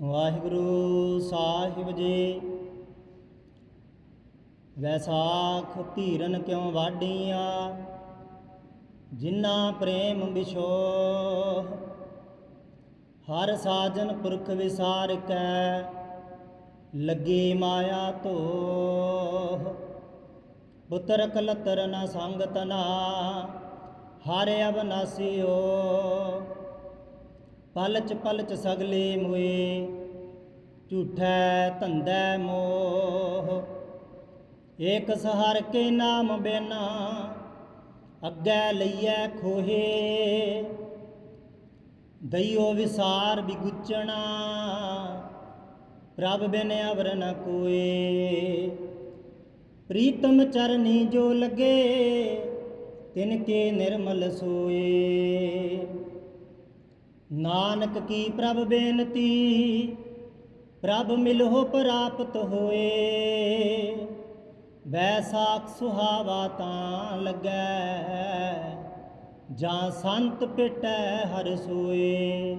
ਵਾਹਿਗੁਰੂ ਸਾਹਿਬ ਜੀ। ਵੈਸਾਖ ਧੀਰਨ ਕਿਉ ਵਾਡੀਆਂ ਜਿਨ੍ਹਾਂ ਪ੍ਰੇਮ ਵਿਛੋ ਹਰ ਸਾਜਨ ਪੁਰਖ ਵਿਸਾਰ ਕੈ ਲੱਗੀ ਮਾਇਆ ਧੋਹ। ਪੁੱਤਰ ਕਲਤਰ ਨ ਸੰਗ ਤਨਾ ਹਰ ਅਬਨਾਸੀਓ ਪਲਚ ਪਲਚ ਸਗਲੇ ਮੋਏ, ਝੂਠੈ ਧੰਦੈ ਮੋਹ। ਏਕ ਸਹਰ ਕੇ ਨਾਮ ਬਿਨਾ, ਅੱਗੇ ਲਈਐ ਖੋਹੇ। ਦਈਓ ਵਿਸਾਰ ਬਿਗੁਚਣਾ ਪ੍ਰਭ ਬਿਨ ਅਵਰ ਨ ਕੋਏ। ਪ੍ਰੀਤਮ ਚਰਨੀ ਜੋ ਲਗੇ, ਤਿਨ ਕੇ ਨਿਰਮਲ ਸੋਏ। ਨਾਨਕ ਕੀ ਪ੍ਰਭ ਬੇਨਤੀ? ਪ੍ਰਭ ਮਿਲੋ ਪ੍ਰਾਪਤ ਹੋਏ। ਵੈਸਾਖ ਸੁਹਾਵਾ ਤਾਂ ਲੱਗੈ, ਜਾਂ ਸੰਤ ਪਿਟੈ ਹਰ ਸੋਏ।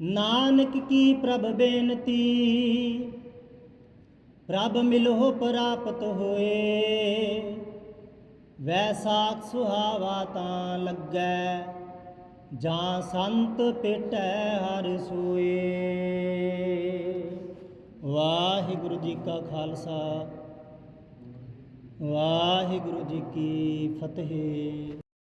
ਨਾਨਕ ਕੀ ਪ੍ਰਭ ਬੇਨਤੀ? ਪ੍ਰਭ ਮਿਲੋ ਪ੍ਰਾਪਤ ਹੋਏ। ਵੈਸਾਖ ਸੁਹਾਵਾ ਤਾਂ ਲੱਗੈ ਜਾਂ ਸੰਤ ਪਿਟੈ ਹਰ ਸੋਏ। ਵਾਹਿਗੁਰੂ ਜੀ ਕਾ ਖਾਲਸਾ ਵਾਹਿਗੁਰੂ ਜੀ ਕੀ ਫਤਿਹ।